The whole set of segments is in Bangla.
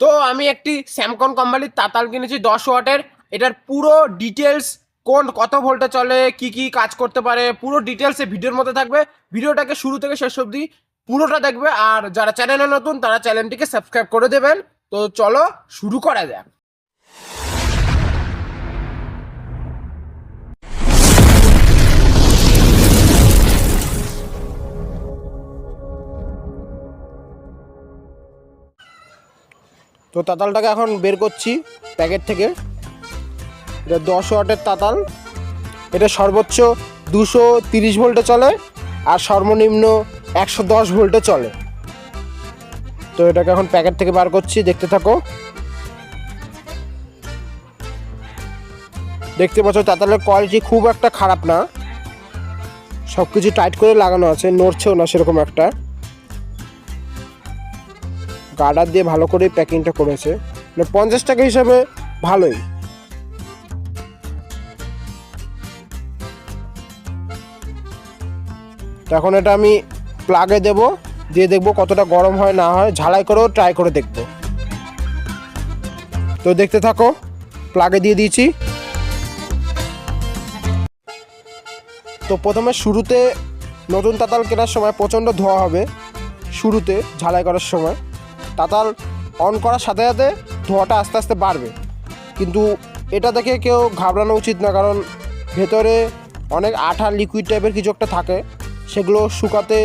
তো আমি একটি স্যামকন কোম্পানির তাতাল কিনেছি দশ ওয়াটের। এটার পুরো ডিটেলস কোন কত ভোল্টে চলে, কি কি কাজ করতে পারে, পুরো ডিটেলস ভিডিওর মধ্যে থাকবে। ভিডিওটাকে শুরু থেকে শেষ অবধি পুরোটা দেখবে। আর যারা চ্যানেলে নতুন, তারা চ্যানেলটিকে সাবস্ক্রাইব করে দেবেন। তো চলো শুরু করা যাক। তো তাতালটাকে এখন বের করছি প্যাকেট থেকে। এটা দশ ওয়াটের তাতাল। এটা সর্বোচ্চ দুশো তিরিশ ভোল্টে চলে আর সর্বনিম্ন একশো দশ ভোল্টে চলে। তো এটাকে এখন প্যাকেট থেকে বার করছি, দেখতে থাকো। দেখতে পাচ্ছ তাতালের কোয়ালিটি খুব একটা খারাপ না। সব কিছু টাইট করে লাগানো আছে, নড়ছেও না সেরকম একটা। গার্ডার দিয়ে ভালো করে প্যাকিংটা করেছে। মানে পঞ্চাশ টাকা হিসাবে ভালোই। এখন এটা আমি প্লাগে দেব, দিয়ে দেখব কতটা গরম হয়, না হয়, ঝালাই করেও ট্রাই করে দেখব। তো দেখতে থাকো প্লাগে দিয়ে দিয়েছি। তো প্রথমে শুরুতে নতুন তাতাল কেনার সময় প্রচণ্ড ধোয়া হবে, শুরুতে ঝালাই করার সময়। তাতাল অন করার সাথে সাথে ধোঁয়াটা আস্তে আস্তে বাড়বে। কিন্তু এটা দেখে কেউ ঘাবড়ানো উচিত না, কারণ ভেতরে অনেক আঠা লিকুইড টাইপের কিছু একটা থাকে, সেগুলো শুকাতে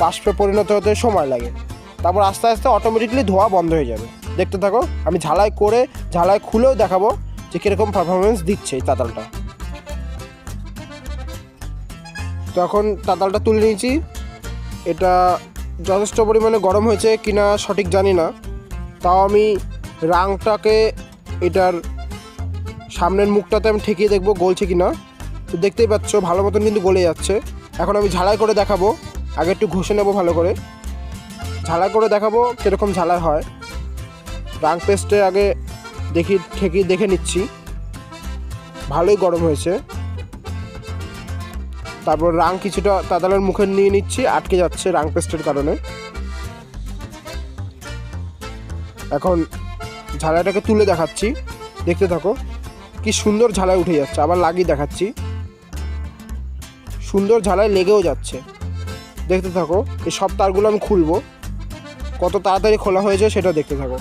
বাষ্পে পরিণত হতে সময় লাগে। তারপর আস্তে আস্তে অটোমেটিকলি ধোয়া বন্ধ হয়ে যাবে। দেখতে থাকো, আমি ঝালাই করে, ঝালাই খুলেও দেখাবো যে কীরকম পারফরমেন্স দিচ্ছে এই তাতালটা। তো এখন তাতালটা তুলে নিয়েছি। এটা যথেষ্ট পরিমাণে গরম হয়েছে কিনা সঠিক জানি না। তাও আমি রাংটাকে এটার সামনের মুখটাতে আমি ঠেকিয়ে দেখব গলছে কিনা। তো দেখতেই পাচ্ছ, ভালো মতন কিন্তু গলে যাচ্ছে। এখন আমি ঝালাই করে দেখাবো। আগে একটু ঘষে নেব ভালো করে। ঝালাই করে দেখাবো কীরকম ঝালাই হয়। রাং পেস্টে আগে দেখি, ঠেকিয়ে দেখে নিচ্ছি। ভালোই গরম হয়েছে। তারপর রাং কিছুটা তাতালের মুখে নিয়ে নিচ্ছি, আটকে যাচ্ছে রাং পেস্টের কারণে। এখন ঝালাইটাকে তুলে দেখাচ্ছি, দেখতে থাকো, কি সুন্দর ঝালাই উঠে যাচ্ছে, আবার লাগিয়ে দেখাচ্ছি। সুন্দর ঝালাই লেগেও যাচ্ছে। দেখতে থাকো, এই সব তারগুলো আমি খুলবো। কত তাড়াতাড়ি খোলা হয়েছে সেটা দেখতে থাকো।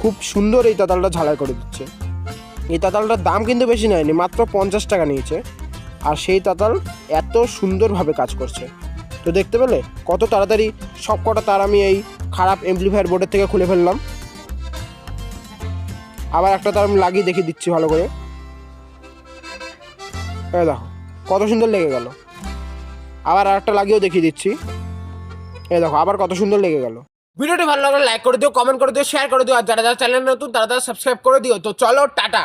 খুব সুন্দর এই তাতালটা ঝালাই করে দিচ্ছে। এই তাতালটার দাম কিন্তু বেশি নেয়নি, মাত্র পঞ্চাশ টাকা নিয়েছে। আর সেই তাতাল এত সুন্দরভাবে কাজ করছে। তো দেখতে পেলে? কত তাড়াতাড়ি সব কটা তার আমি এই খারাপ এমপ্লিফায়ার বোর্ডের থেকে খুলে ফেললাম। আবার একটা তার আমি লাগিয়ে দেখিয়ে দিচ্ছি ভালো করে। এই দেখো, কত সুন্দর লেগে গেল। আবার আরেকটা লাগিয়েও দেখিয়ে দিচ্ছি। এই দেখো, আবার কত সুন্দর লেগে গেল। ভিডিওটি ভালো লাগলে লাইক করে দিও কমেন্ট করে দিও শেয়ার করে দিও, আর যারা যারা চ্যানেল নতুন, তারা তারা সাবস্ক্রাইব করে দিও। তো চলো, টাটা।